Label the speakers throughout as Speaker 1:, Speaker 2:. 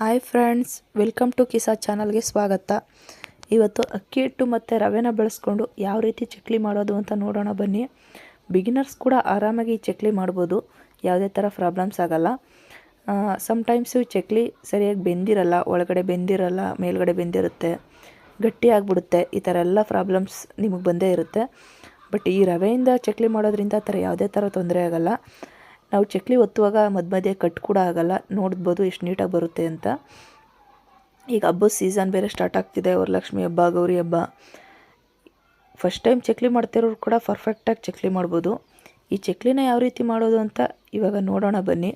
Speaker 1: Hi friends welcome to ಕಿಸಾ ಚಾನಲ್ಗೆ ಸ್ವಾಗತ. ಇವತ್ತು ಅಕ್ಕಿ ಹಿಟ್ಟು ಮತ್ತು ರವೆನ ಬಳಸ್ಕೊಂಡು ಯಾವ ರೀತಿ ಚಕ್ಲಿ ಮಾಡೋದು ಅಂತ ನೋಡೋಣ ಬನ್ನಿ. ಬಿಗಿನರ್ಸ್ ಕೂಡ ಆರಾಮಾಗಿ ಈ ಚಕ್ಲಿ ಮಾಡ್ಬೋದು, ಯಾವುದೇ ಥರ ಪ್ರಾಬ್ಲಮ್ಸ್ ಆಗಲ್ಲ. ಈ ಚಕ್ಲಿ ಸರಿಯಾಗಿ ಬೆಂದಿರಲ್ಲ, ಒಳಗಡೆ ಬೆಂದಿರಲ್ಲ, ಮೇಲ್ಗಡೆ ಬೆಂದಿರುತ್ತೆ, ಗಟ್ಟಿ ಆಗಿಬಿಡುತ್ತೆ, ಈ ಥರ ಎಲ್ಲ ಪ್ರಾಬ್ಲಮ್ಸ್ ನಿಮಗೆ ಬಂದೇ ಇರುತ್ತೆ. ಬಟ್ ಈ ರವೆಯಿಂದ ಚಕ್ಲಿ ಮಾಡೋದ್ರಿಂದ ಆ ಥರ ಯಾವುದೇ ಥರ ತೊಂದರೆ ಆಗಲ್ಲ. ನಾವು ಚಕ್ಲಿ ಒತ್ತುವಾಗ ಮಧ್ಯ ಮಧ್ಯೆ ಕಟ್ ಕೂಡ ಆಗಲ್ಲ, ನೋಡ್ಬೋದು ಎಷ್ಟು ನೀಟಾಗಿ ಬರುತ್ತೆ ಅಂತ. ಈಗ ಹಬ್ಬದ ಸೀಸನ್ ಬೇರೆ ಸ್ಟಾರ್ಟ್ ಆಗ್ತಿದೆ, ವರಲಕ್ಷ್ಮಿ ಹಬ್ಬ, ಗೌರಿ ಹಬ್ಬ. ಫಸ್ಟ್ ಟೈಮ್ ಚಕ್ಲಿ ಮಾಡ್ತಿರೋರು ಕೂಡ ಪರ್ಫೆಕ್ಟಾಗಿ ಚಕ್ಲಿ ಮಾಡ್ಬೋದು. ಈ ಚಕ್ಲಿನ ಯಾವ ರೀತಿ ಮಾಡೋದು ಅಂತ ಇವಾಗ ನೋಡೋಣ ಬನ್ನಿ.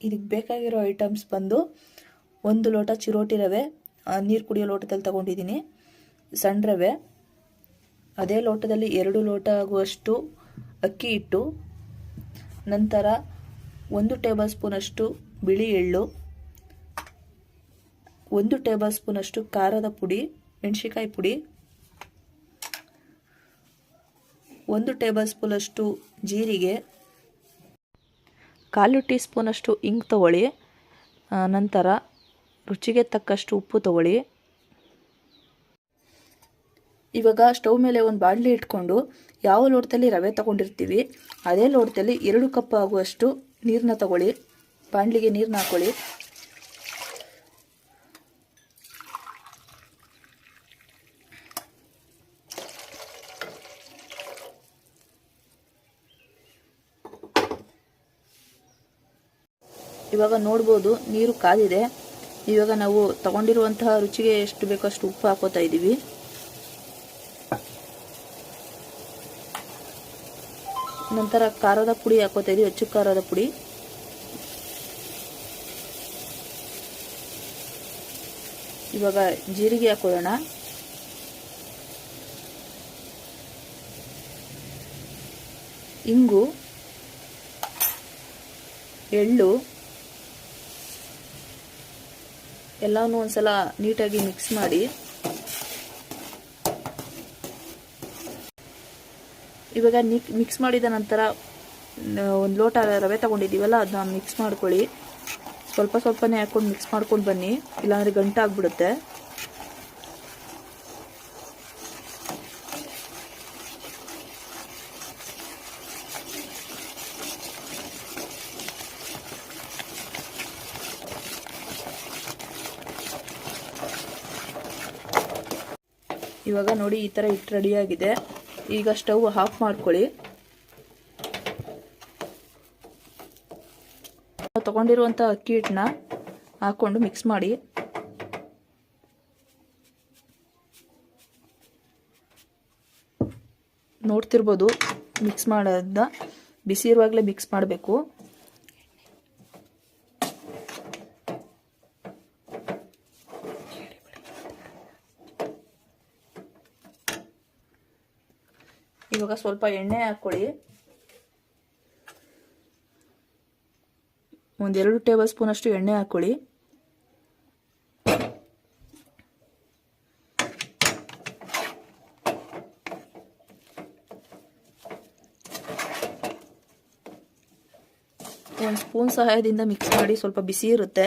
Speaker 1: ಇದಕ್ಕೆ ಬೇಕಾಗಿರೋ ಐಟಮ್ಸ್ ಬಂದು ಒಂದು ಲೋಟ ಚಿರೋಟಿ ರವೆ ನೀರು ಕುಡಿಯೋ ಲೋಟದಲ್ಲಿ ತಗೊಂಡಿದ್ದೀನಿ. ಸಣ್ಣ ರವೆ. ಅದೇ ಲೋಟದಲ್ಲಿ ಎರಡು ಲೋಟ ಆಗುವಷ್ಟು ಅಕ್ಕಿ ಹಿಟ್ಟು ನಂತರ ಒಂದು ಟೇಬಲ್ ಸ್ಪೂನಷ್ಟು ಬಿಳಿ ಎಳ್ಳು, ಒಂದು ಟೇಬಲ್ ಸ್ಪೂನಷ್ಟು ಖಾರದ ಪುಡಿ ಮೆಣಸಿಕಾಯಿ ಪುಡಿ, ಒಂದು ಟೇಬಲ್ ಸ್ಪೂನಷ್ಟು ಜೀರಿಗೆ, ಕಾಲು ಟೀ ಸ್ಪೂನಷ್ಟು ಇಂಗ್ ತಗೊಳ್ಳಿ ನಂತರ ರುಚಿಗೆ ತಕ್ಕಷ್ಟು ಉಪ್ಪು ತಗೊಳ್ಳಿ. ಇವಾಗ ಸ್ಟೌವ್ ಮೇಲೆ ಒಂದು ಬಾಣಲಿ ಇಟ್ಕೊಂಡು ಯಾವ ಲೋಟದಲ್ಲಿ ರವೆ ತಗೊಂಡಿರ್ತೀವಿ, ಅದೇ ಲೋಟದಲ್ಲಿ ಎರಡು ಕಪ್ ಆಗುವಷ್ಟು ನೀರನ್ನ ತಗೊಳ್ಳಿ. ಬಾಣಲಿಗೆ ನೀರನ್ನ ಹಾಕೊಳ್ಳಿ. ಇವಾಗ ನೋಡ್ಬೋದು ನೀರು ಕಾದಿದೆ. ಇವಾಗ ನಾವು ತಗೊಂಡಿರುವಂತಹ ರುಚಿಗೆ ಎಷ್ಟು ಬೇಕೋ ಅಷ್ಟು ಉಪ್ಪು ಹಾಕೋತಾ ಇದ್ದೀವಿ ನಂತರ ಖಾರದ ಪುಡಿ ಹಾಕೋತಾ ಇದೀವಿ, ಹೆಚ್ಚು ಖಾರದ ಪುಡಿ. ಇವಾಗ ಜೀರಿಗೆ ಹಾಕೊಳ್ಳೋಣ. ಇಂಗು, ಎಳ್ಳು ಎಲ್ಲವನ್ನೂ ಒಂದ್ಸಲ ನೀಟಾಗಿ ಮಿಕ್ಸ್ ಮಾಡಿ. ಇವಾಗ ನಿಕ್ ಮಿಕ್ಸ್ ಮಾಡಿದ ನಂತರ ಒಂದು ಲೋಟ ರವೆ ತೊಗೊಂಡಿದ್ದೀವಲ್ಲ ಅದನ್ನ ಮಿಕ್ಸ್ ಮಾಡ್ಕೊಳ್ಳಿ. ಸ್ವಲ್ಪ ಸ್ವಲ್ಪನೇ ಹಾಕ್ಕೊಂಡು ಮಿಕ್ಸ್ ಮಾಡ್ಕೊಂಡು ಬನ್ನಿ. ಇಲ್ಲಾಂದರೆ ಗಂಟಾಗ್ಬಿಡುತ್ತೆ ಇವಾಗ ನೋಡಿ ಈ ಥರ ಹಿಟ್ಟು ರೆಡಿಯಾಗಿದೆ ಈಗ ಸ್ಟವ್ ಆಫ್ ಮಾಡ್ಕೊಳ್ಳಿ. ತಗೊಂಡಿರುವಂತ ಅಕ್ಕಿ ಹಿಟ್ಟನ್ನ ಹಾಕ್ಕೊಂಡು ಮಿಕ್ಸ್ ಮಾಡಿ. ನೋಡ್ತಿರ್ಬೋದು ಮಿಕ್ಸ್ ಮಾಡೋದ ಬಿಸಿ ಇರುವಾಗಲೇ ಮಿಕ್ಸ್ ಮಾಡಬೇಕು. ಇವಾಗ ಸ್ವಲ್ಪ ಎಣ್ಣೆ ಹಾಕ್ಕೊಳ್ಳಿ. ಒಂದೆರಡು ಟೇಬಲ್ ಸ್ಪೂನ್ ಅಷ್ಟು ಎಣ್ಣೆ ಹಾಕ್ಕೊಳ್ಳಿ. ಒಂದು ಸ್ಪೂನ್ ಸಹಾಯದಿಂದ ಮಿಕ್ಸ್ ಮಾಡಿ ಸ್ವಲ್ಪ ಬಿಸಿ ಇರುತ್ತೆ.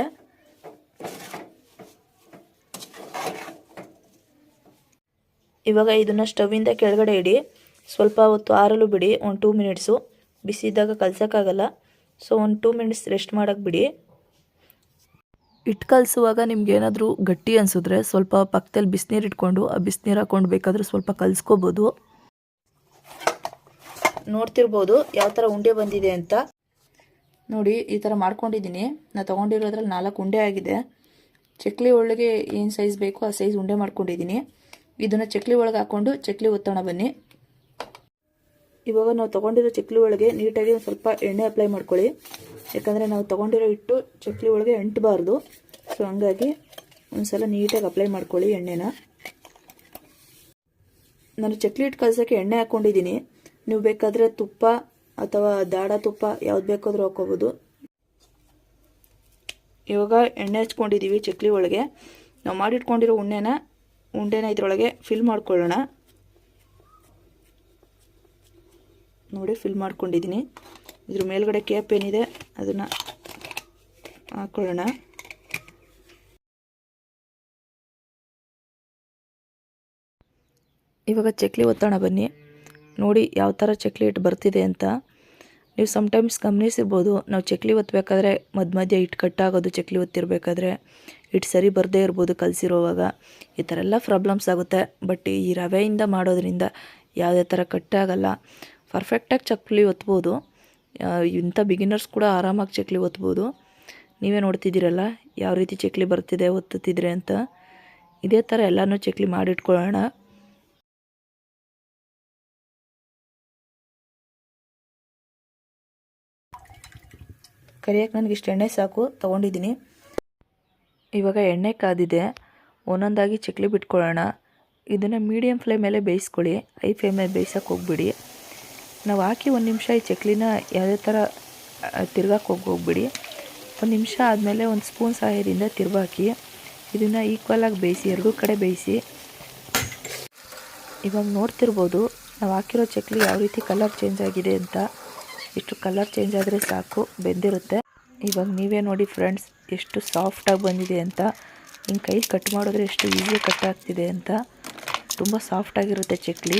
Speaker 1: ಇವಾಗ ಇದನ್ನು ಇಂದ ಕೆಳಗಡೆ ಇಡಿ. ಸ್ವಲ್ಪ ಹೊತ್ತು ಆರಲು ಬಿಡಿ, ಒಂದು ಟೂ ಮಿನಿಟ್ಸು ಬಿಸಿ ಇದ್ದಾಗ ಕಲ್ಸೋಕ್ಕಾಗಲ್ಲ. ಸೊ ಒಂದು ಟೂ ಮಿನಿಟ್ಸ್ ರೆಸ್ಟ್ ಮಾಡೋಕ್ಕೆ ಬಿಡಿ. ಹಿಟ್ಟು ಕಲಿಸುವಾಗ ನಿಮ್ಗೆ ಏನಾದರೂ ಗಟ್ಟಿ ಅನಿಸಿದ್ರೆ ಸ್ವಲ್ಪ ಪಕ್ಕದಲ್ಲಿ ಬಿಸಿನೀರು ಇಟ್ಕೊಂಡು, ಆ ಬಿಸಿನೀರು ಹಾಕ್ಕೊಂಡು ಬೇಕಾದರೂ ಸ್ವಲ್ಪ ಕಲಿಸ್ಕೋಬೋದು. ನೋಡ್ತಿರ್ಬೋದು ಯಾವ ಥರ ಉಂಡೆ ಬಂದಿದೆ ಅಂತ. ನೋಡಿ, ಈ ಥರ ಮಾಡ್ಕೊಂಡಿದ್ದೀನಿ. ನಾನು ತೊಗೊಂಡಿರೋದ್ರಲ್ಲಿ ನಾಲ್ಕು ಉಂಡೆ ಆಗಿದೆ. ಚಕ್ಲಿ ಒಳಗೆ ಏನು ಸೈಜ್ ಬೇಕೋ ಆ ಸೈಜ್ ಉಂಡೆ ಮಾಡ್ಕೊಂಡಿದ್ದೀನಿ. ಇದನ್ನು ಚಕ್ಲಿ ಒಳಗೆ ಹಾಕ್ಕೊಂಡು ಚಕ್ಲಿ ಒತ್ತೋಣ ಬನ್ನಿ. ಇವಾಗ ನಾವು ತೊಗೊಂಡಿರೋ ಚಕ್ಲಿ ಒಳಗೆ ನೀಟಾಗಿ ಒಂದು ಸ್ವಲ್ಪ ಎಣ್ಣೆ ಅಪ್ಲೈ ಮಾಡ್ಕೊಳ್ಳಿ. ಯಾಕಂದರೆ ನಾವು ತೊಗೊಂಡಿರೋ ಹಿಟ್ಟು ಚಕ್ಲಿ ಒಳಗೆ ಎಂಟಬಾರ್ದು. ಸೊ ಹಂಗಾಗಿ ಒಂದ್ಸಲ ನೀಟಾಗಿ ಅಪ್ಲೈ ಮಾಡ್ಕೊಳ್ಳಿ ಎಣ್ಣೆನ. ನಾನು ಚಕ್ಲಿ ಹಿಟ್ಟು ಕಲಸೋಕ್ಕೆ ಎಣ್ಣೆ ಹಾಕ್ಕೊಂಡಿದ್ದೀನಿ ನೀವು ಬೇಕಾದರೆ ತುಪ್ಪ ಅಥವಾ ದಾಡ ತುಪ್ಪ ಯಾವ್ದು ಬೇಕಾದರೂ ಹಾಕೋಬೋದು ಇವಾಗ ಎಣ್ಣೆ ಹಚ್ಕೊಂಡಿದ್ದೀವಿ ಚಕ್ಲಿ ಒಳಗೆ. ನಾವು ಮಾಡಿಟ್ಕೊಂಡಿರೋ ಉಣ್ಣೆನ, ಉಂಡೆನ ಇದರೊಳಗೆ ಫಿಲ್ ಮಾಡ್ಕೊಳ್ಳೋಣ. ನೋಡಿ ಫಿಲ್ ಮಾಡ್ಕೊಂಡಿದ್ದೀನಿ ಇದ್ರ ಮೇಲ್ಗಡೆ ಕ್ಯಾಪ್ ಏನಿದೆ, ಅದನ್ನು ಹಾಕ್ಕೊಳ್ಳೋಣ ಇವಾಗ ಚಕ್ಲಿ ಒತ್ತೋಣ ಬನ್ನಿ. ನೋಡಿ, ಯಾವ ಥರ ಚಕ್ಲಿ ಇಟ್ಟು ಬರ್ತಿದೆ ಅಂತ. ನೀವು ಸಮಟೈಮ್ಸ್ ಗಮನಿಸಿರ್ಬೋದು, ನಾವು ಚಕ್ಲಿ ಒತ್ತಬೇಕಾದ್ರೆ ಮಧ್ಯ ಮಧ್ಯ ಇಟ್ಟು ಕಟ್ಟಾಗೋದು ಚಕ್ಲಿ ಒತ್ತಿರಬೇಕಾದ್ರೆ ಇಟ್ಟು ಸರಿ ಬರದೇ ಇರ್ಬೋದು ಕಲಸಿರೋವಾಗ. ಈ ಥರ ಎಲ್ಲ ಪ್ರಾಬ್ಲಮ್ಸ್ ಆಗುತ್ತೆ. ಬಟ್ ಈ ರವೆಯಿಂದ ಮಾಡೋದ್ರಿಂದ ಯಾವುದೇ ಥರ ಕಟ್ಟಾಗಲ್ಲ ಪರ್ಫೆಕ್ಟಾಗಿ ಚಕ್ಲಿ ಒತ್ಬೋದು. ಇಂಥ ಬಿಗಿನರ್ಸ್ ಕೂಡ ಆರಾಮಾಗಿ ಚಕ್ಲಿ ಒತ್ಬೋದು. ನೀವೇ ನೋಡ್ತಿದ್ದೀರಲ್ಲ, ಯಾವ ರೀತಿ ಚಕ್ಲಿ ಬರ್ತಿದೆ, ಒತ್ತುತ್ತಿದ್ರೆ ಅಂತ. ಇದೇ ಥರ ಎಲ್ಲನೂ ಚಕ್ಲಿ ಮಾಡಿಟ್ಕೊಳ್ಳೋಣ. ಕರಿಯಕ್ಕೆ ನನಗೆ ಇಷ್ಟು ಎಣ್ಣೆ ಸಾಕು, ತೊಗೊಂಡಿದ್ದೀನಿ. ಇವಾಗ ಎಣ್ಣೆ ಕಾದಿದೆ, ಒಂದೊಂದಾಗಿ ಚಕ್ಲಿ ಬಿಟ್ಕೊಳ್ಳೋಣ. ಇದನ್ನು ಮೀಡಿಯಮ್ ಮೇಲೆ ಬೇಯಿಸ್ಕೊಳ್ಳಿ ಹೈ ಮೇಲೆ ಬೇಯಿಸೋಕೆ ಹೋಗ್ಬಿಡಿ. ನಾವು ಹಾಕಿ ಒಂದು ನಿಮಿಷ ಈ ಚಕ್ಲಿನ ಯಾವುದೇ ಥರ ತಿರ್ಗಾಕ್ಕೆ ಹೋಗಿ ಹೋಗ್ಬಿಡಿ. ಒಂದು ನಿಮಿಷ ಆದಮೇಲೆ ಒಂದು ಸ್ಪೂನ್ ಸಹಾಯದಿಂದ ತಿರ್ಗಾಕಿ, ಇದನ್ನು ಈಕ್ವಲಾಗಿ ಬೇಯಿಸಿ, ಎರಡೂ ಕಡೆ ಬೇಯಿಸಿ. ಇವಾಗ ನೋಡ್ತಿರ್ಬೋದು, ನಾವು ಹಾಕಿರೋ ಚಕ್ಲಿ ಯಾವ ರೀತಿ ಕಲರ್ ಚೇಂಜ್ ಆಗಿದೆ ಅಂತ. ಇಷ್ಟು ಕಲರ್ ಚೇಂಜ್ ಆದರೆ ಸಾಕು, ಬೆಂದಿರುತ್ತೆ. ಇವಾಗ ನೀವೇ ನೋಡಿ ಫ್ರೆಂಡ್ಸ್, ಎಷ್ಟು ಸಾಫ್ಟಾಗಿ ಬಂದಿದೆ ಅಂತ. ಹಿಂಗೆ ಕೈ ಕಟ್ ಮಾಡಿದ್ರೆ ಎಷ್ಟು ಈಸಿಯಾಗಿ ಕಟ್ ಆಗ್ತಿದೆ ಅಂತ. ತುಂಬ ಸಾಫ್ಟಾಗಿರುತ್ತೆ ಚಕ್ಲಿ.